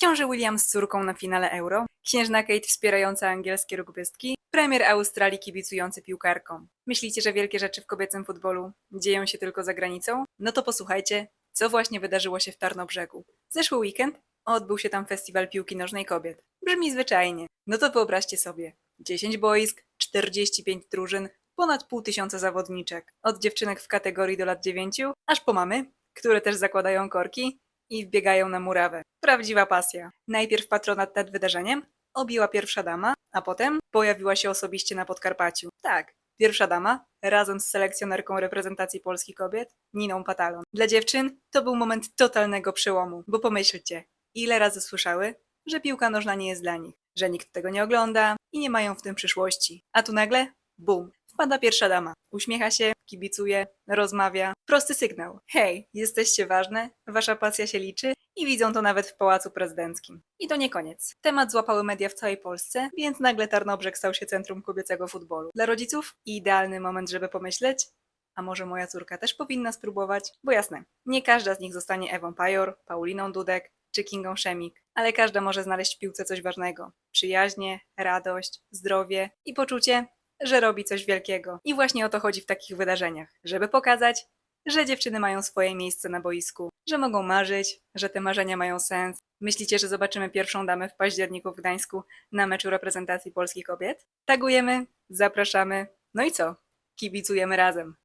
książę William z córką na finale Euro, księżna Kate wspierająca angielskie rugbystki, premier Australii kibicujący piłkarkom. Myślicie, że wielkie rzeczy w kobiecym futbolu dzieją się tylko za granicą? No to posłuchajcie, co właśnie wydarzyło się w Tarnobrzegu. Zeszły weekend odbył się tam festiwal piłki nożnej kobiet. Brzmi zwyczajnie. No to wyobraźcie sobie. 10 boisk, 45 drużyn, ponad pół tysiąca zawodniczek. Od dziewczynek w kategorii do lat 9, aż po mamy, które też zakładają korki i wbiegają na murawę. Prawdziwa pasja. Najpierw patronat nad wydarzeniem objęła pierwsza dama, a potem pojawiła się osobiście na Podkarpaciu. Tak, pierwsza dama, razem z selekcjonerką reprezentacji Polski kobiet, Niną Patalon. Dla dziewczyn to był moment totalnego przełomu, bo pomyślcie, ile razy słyszały, że piłka nożna nie jest dla nich, że nikt tego nie ogląda i nie mają w tym przyszłości. A tu nagle, bum, wpada pierwsza dama. Uśmiecha się, kibicuje, rozmawia. Prosty sygnał. Hej, jesteście ważne, wasza pasja się liczy i widzą to nawet w Pałacu Prezydenckim. I to nie koniec. Temat złapały media w całej Polsce, więc nagle Tarnobrzeg stał się centrum kobiecego futbolu. Dla rodziców idealny moment, żeby pomyśleć, a może moja córka też powinna spróbować? Bo jasne, nie każda z nich zostanie Ewą Pajor, Pauliną Dudek czy Kingą Szemik, ale każda może znaleźć w piłce coś ważnego. Przyjaźnie, radość, zdrowie i poczucie, że robi coś wielkiego. I właśnie o to chodzi w takich wydarzeniach, żeby pokazać, że dziewczyny mają swoje miejsce na boisku, że mogą marzyć, że te marzenia mają sens. Myślicie, że zobaczymy pierwszą damę w październiku w Gdańsku na meczu reprezentacji polskich kobiet? Tagujemy, zapraszamy, no i co? Kibicujemy razem.